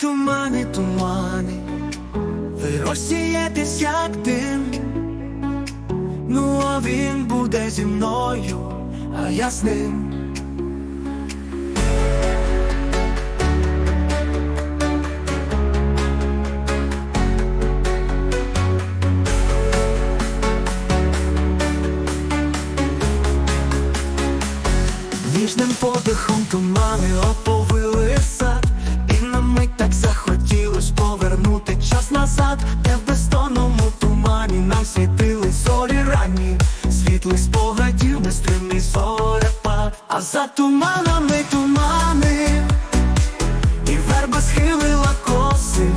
тумани, тумани, ви розсієтесь, як дим. Ну, а він буде зі мною, а я з ним. Ніжним подихом тумани оповили де в безтонному тумані нам світили зорі ранні, світлих спогадів, нестримний зорепад, а за туманами тумани, і верба схилила коси,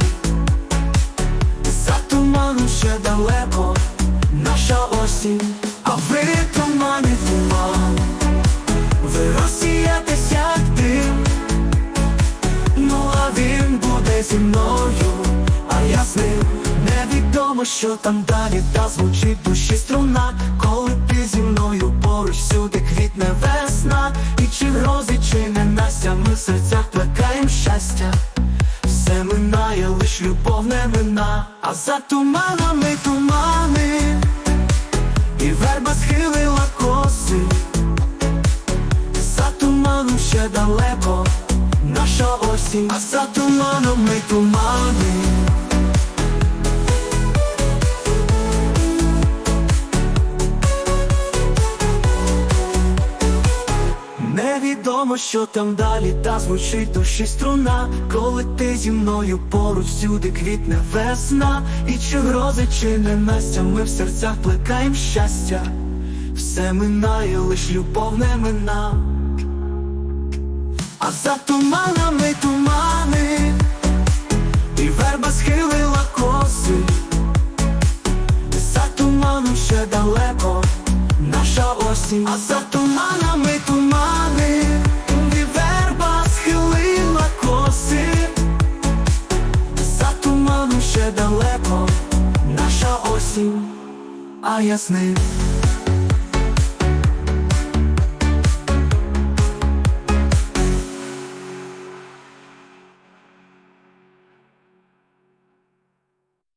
за туманом ще далеко наша осінь, а ви тумани, туман. Ви розсіятесь, як Ну а він буде зі мною, Невідомо, що там далі, та звучить душі струна Коли ти зі мною поруч всюди квітне весна. І чи грози, чи ненастя, ми в серцях плекаєм щастя. Все минає, лиш любов не мина, а за туманами тумани. І верба схилила коси. За туманом ще далеко наша осінь, а за туманом ми тумани. Невідомо, що там далі, та звучить душі струна, коли ти зі мною поруч всюди квітне весна, і чи грози, чи ненастя, ми в серцях плекаєм щастя. Все минає, лиш любов не мина. А за туманами тумани, і верба схилила коси, за туманом ще далеко наша осінь, а за туманами тумани, осінь, а я з ним.